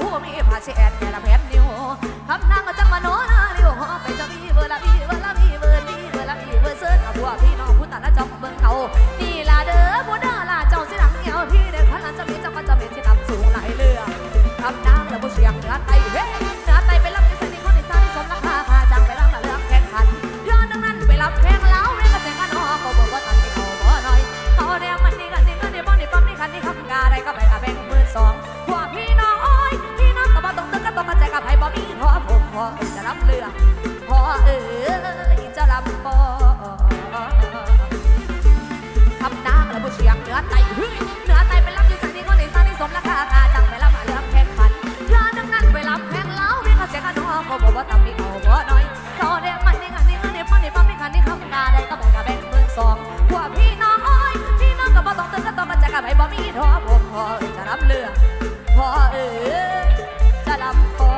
ผู้มีภาเสียนแม่ละแผ่นนิ้วคำนางจังมาโนนาเลี้ยวหอไปจะมีเวลามีเวลามีเวลามีเวลามีเวอร์เสิร์ฟกับบัวพี่ เออจะลำคอ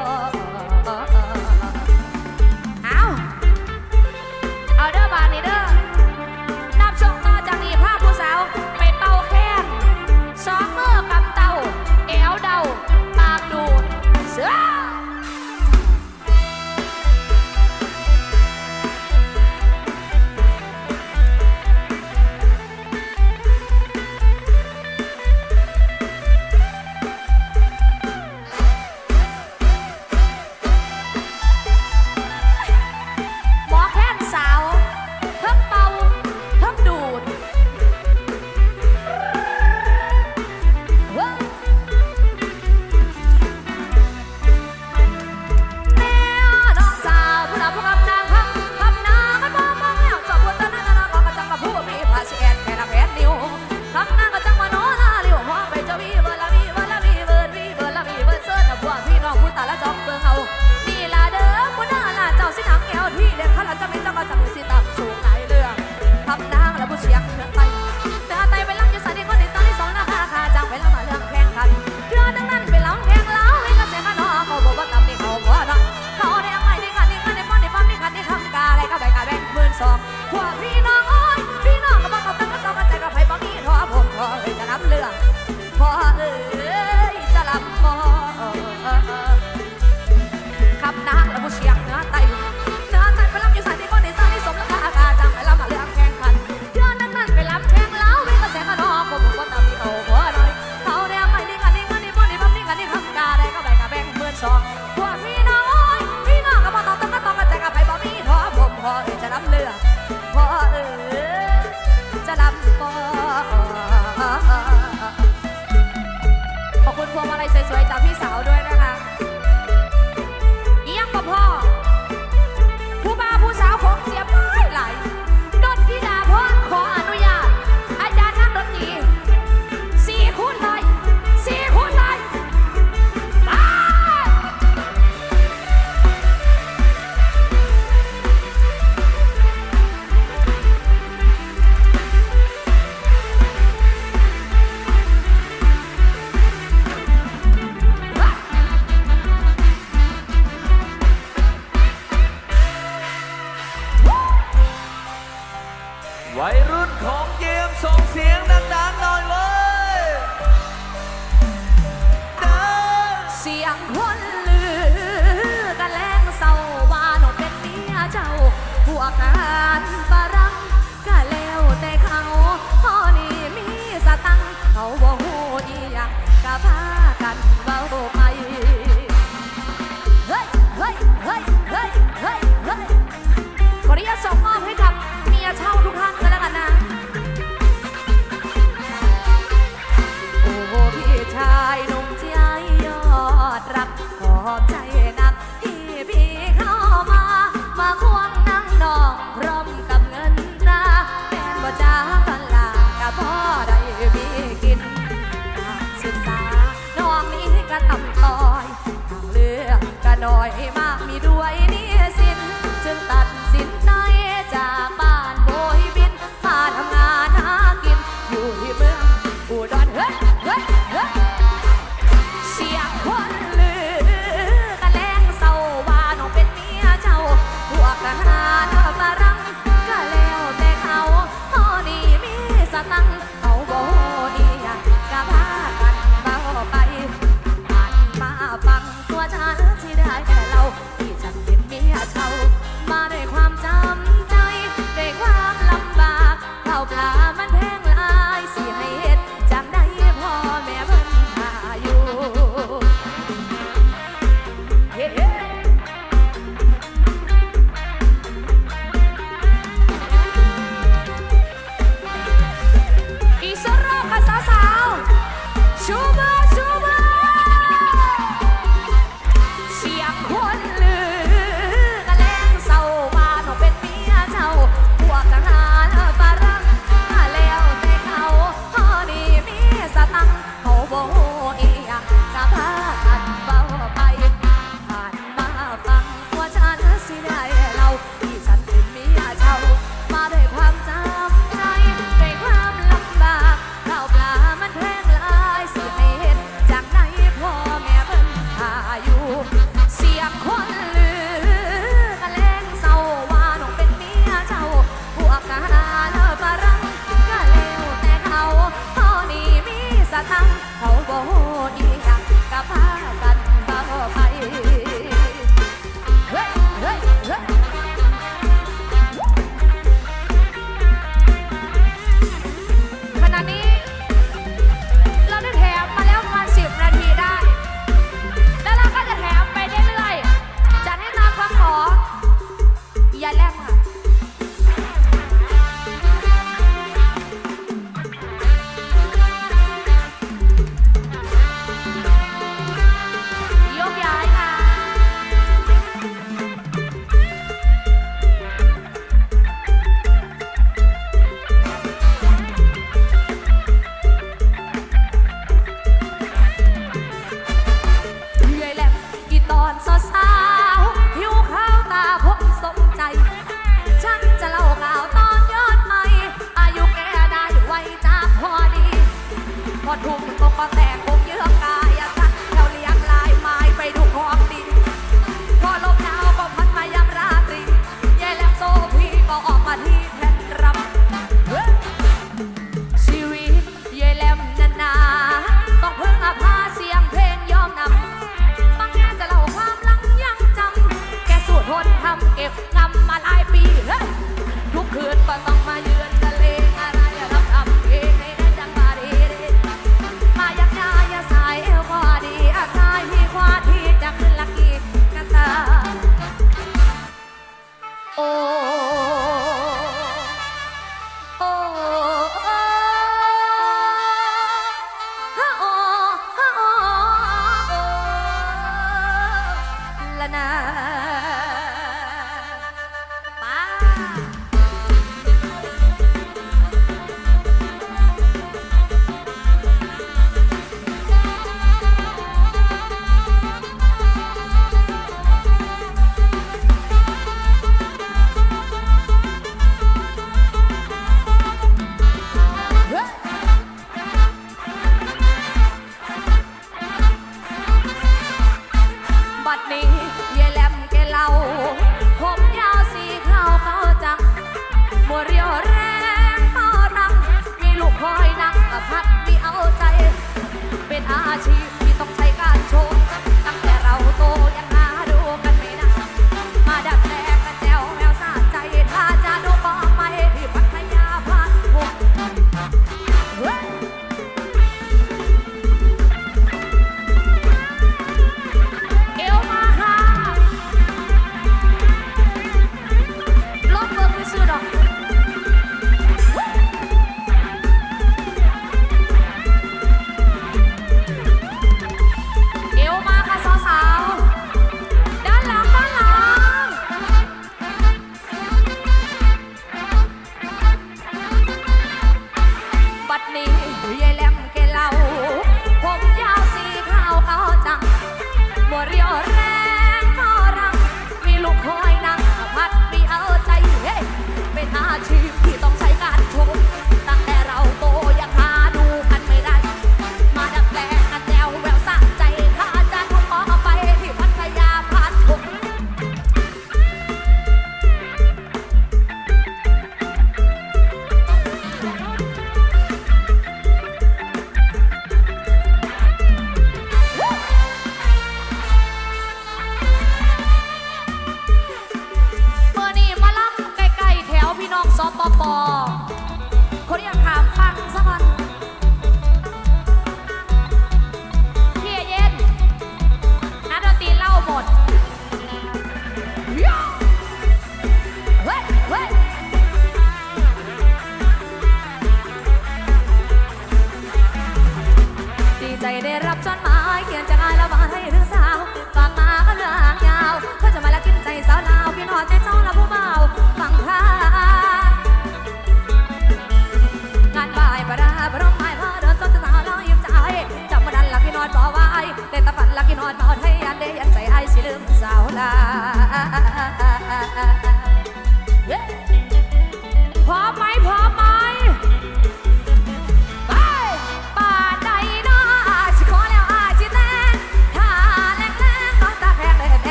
hard, hard, hard.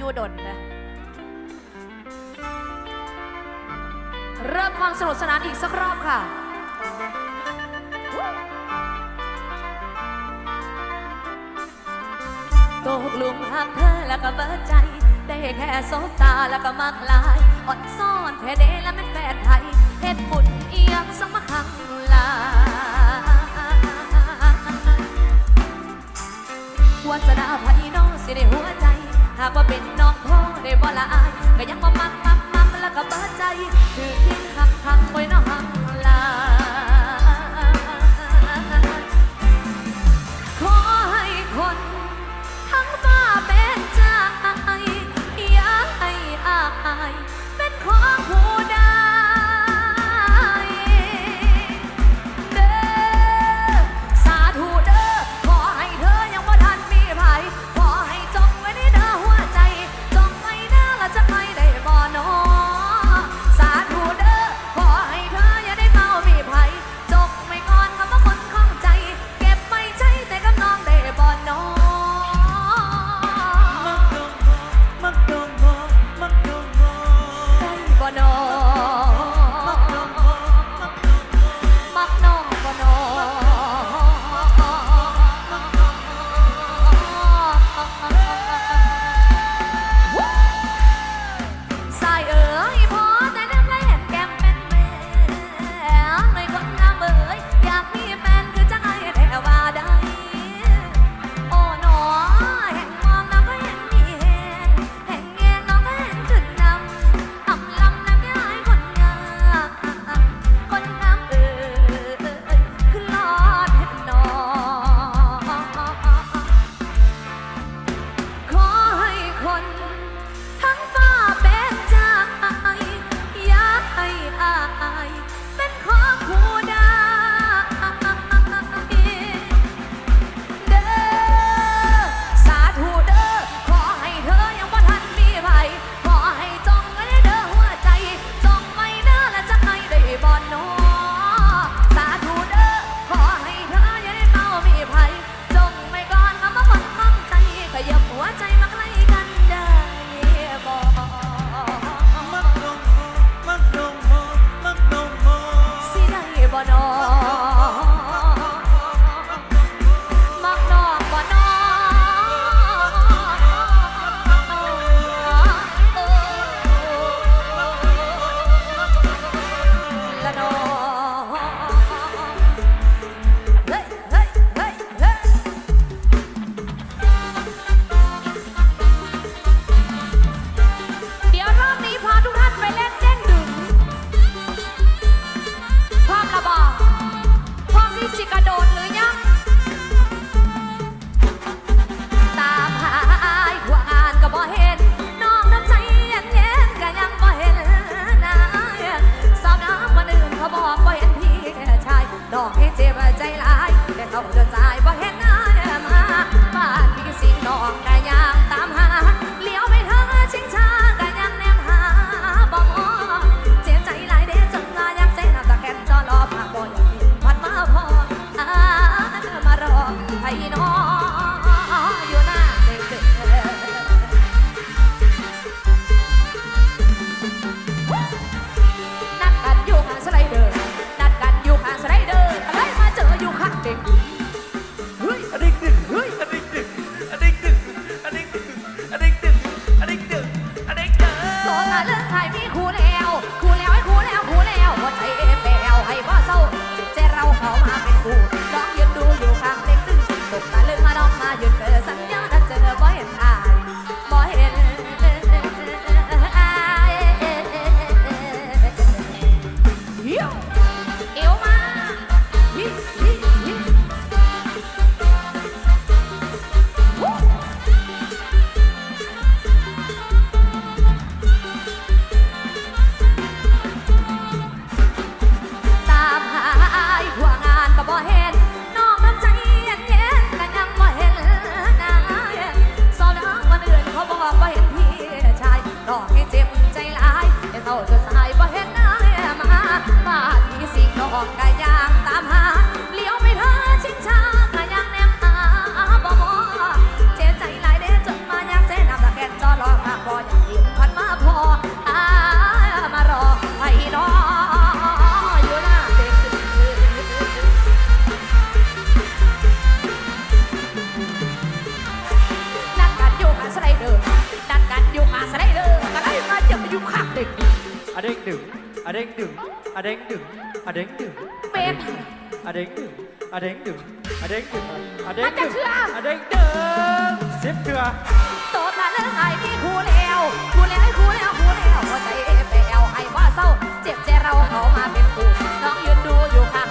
ยูดนนะเริ่มความสนุกสนานอีกสักรอบค่ะตกลุมหักเธอแล้วก็เบิดใจได้แค่สบตาแล้วก็มักลายอดซ่อนแท้เดแล้วมันแฟนไทยเหตุบุญเอียงสมหังลาวาสนาพายน้องสิได้หัวใจ หากว่าเป็นน้องพ่อได้บ่ละอายก็ยังมามักมักมักแล้วก็เปิดใจคือทิ้งหักหักไว้น้องหัก เด้งดึงอเด้งดึงอเด้งดึงอเด้งดึงเป็ดอเด้งดึงอเด้งดึงอเด้งดึงอเด้งดึงอเด้งดึงเสิบเถื่อโตตาเลิกไอ้นี่คูแล้วคูแล้วคูแล้วคูแล้วหัวใจเอฟเอลไอ้ว่าเศร้า เจ็บใจเราเขามาเป็นกูน้องยืนดูอยู่ข้าง